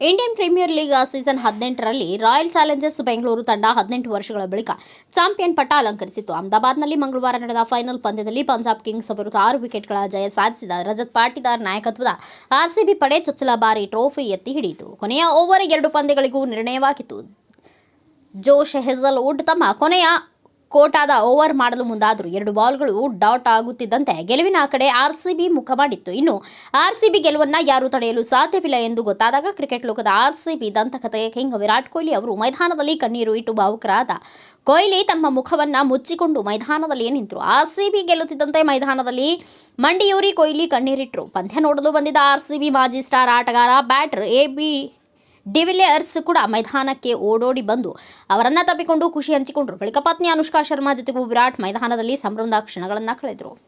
Indian premier league season ಹದಿನೆಂಟರಲ್ಲಿ royal Challengers Bengaluru ತಂಡ ಹದಿನೆಂಟು ವರ್ಷಗಳ ಬಳಿಕ ಚಾಂಪಿಯನ್ ಪಟ್ಟ ಅಲಂಕರಿಸಿತು ಅಹಮದಾಬಾದ್ನಲ್ಲಿ ಮಂಗಳವಾರ ನಡೆದ ಫೈನಲ್ ಪಂದ್ಯದಲ್ಲಿ ಪಂಜಾಬ್ ಕಿಂಗ್ಸ್ ವಿರುದ್ಧ ಆರು ವಿಕೆಟ್ಗಳ ಜಯ ಸಾಧಿಸಿದ ರಜತ್ ಪಾಟೀದಾರ್ ನಾಯಕತ್ವದ ಆರ್ಸಿಬಿ ಪಡೆ ಚೊಚ್ಚಲ ಬಾರಿ ಟ್ರೋಫಿ ಎತ್ತಿ ಹಿಡಿಯಿತು. ಕೊನೆಯ ಓವರ್ ಎರಡು ಪಂದ್ಯಗಳಿಗೂ ನಿರ್ಣಯವಾಗಿತ್ತು. ಜೋಶ್ ಹೆಜಲ್ವುಡ್ ತಮ್ಮ ಕೊನೆಯ ಕೋಟಾದ ಓವರ್ ಮಾಡಲು ಮುಂದಾದರೂ ಎರಡು ಬಾಲ್ಗಳು ಡಾಟ್ ಆಗುತ್ತಿದ್ದಂತೆ ಗೆಲುವಿನ ಕಡೆ ಆರ್ಸಿಬಿ ಮುಖ ಮಾಡಿತ್ತು. ಇನ್ನು ಆರ್ಸಿಬಿ ಗೆಲುವನ್ನ ಯಾರೂ ತಡೆಯಲು ಸಾಧ್ಯವಿಲ್ಲ ಎಂದು ಗೊತ್ತಾದಾಗ ಕ್ರಿಕೆಟ್ ಲೋಕದ ಆರ್ಸಿಬಿ ದಂತಕಥೆಯ ಕಿಂಗ್ ವಿರಾಟ್ ಕೊಹ್ಲಿ ಅವರು ಮೈದಾನದಲ್ಲಿ ಕಣ್ಣೀರು ಇಟ್ಟು ಭಾವುಕರಾದ ಕೊಹ್ಲಿ ತಮ್ಮ ಮುಖವನ್ನ ಮುಚ್ಚಿಕೊಂಡು ಮೈದಾನದಲ್ಲಿ ನಿಂತರು. ಆರ್ಸಿಬಿ ಗೆಲ್ಲುತ್ತಿದ್ದಂತೆ ಮೈದಾನದಲ್ಲಿ ಮಂಡಿಯೂರಿ ಕೊಹ್ಲಿ ಕಣ್ಣೀರಿಟ್ಟರು ಪಂದ್ಯ ನೋಡಲು ಬಂದಿದ್ದ ಆರ್ಸಿಬಿ ಮಾಜಿ ಸ್ಟಾರ್ ಆಟಗಾರ ಬ್ಯಾಟರ್ ಎ ಬಿ ಡಿವಿಲಿಯರ್ಸ್ ಕೂಡ ಮೈದಾನಕ್ಕೆ ಓಡೋಡಿ ಬಂದು ಅವರನ್ನ ತಪ್ಪಿಕೊಂಡು ಖುಷಿ ಹಂಚಿಕೊಂಡರು. ಬಳಿಕ ಪತ್ನಿ ಅನುಷ್ಕಾ ಶರ್ಮಾ ಜೊತೆಗೂ ವಿರಾಟ್ ಮೈದಾನದಲ್ಲಿ ಸಂಭ್ರಮದ ಕ್ಷಣಗಳನ್ನು ಕಳೆದರು.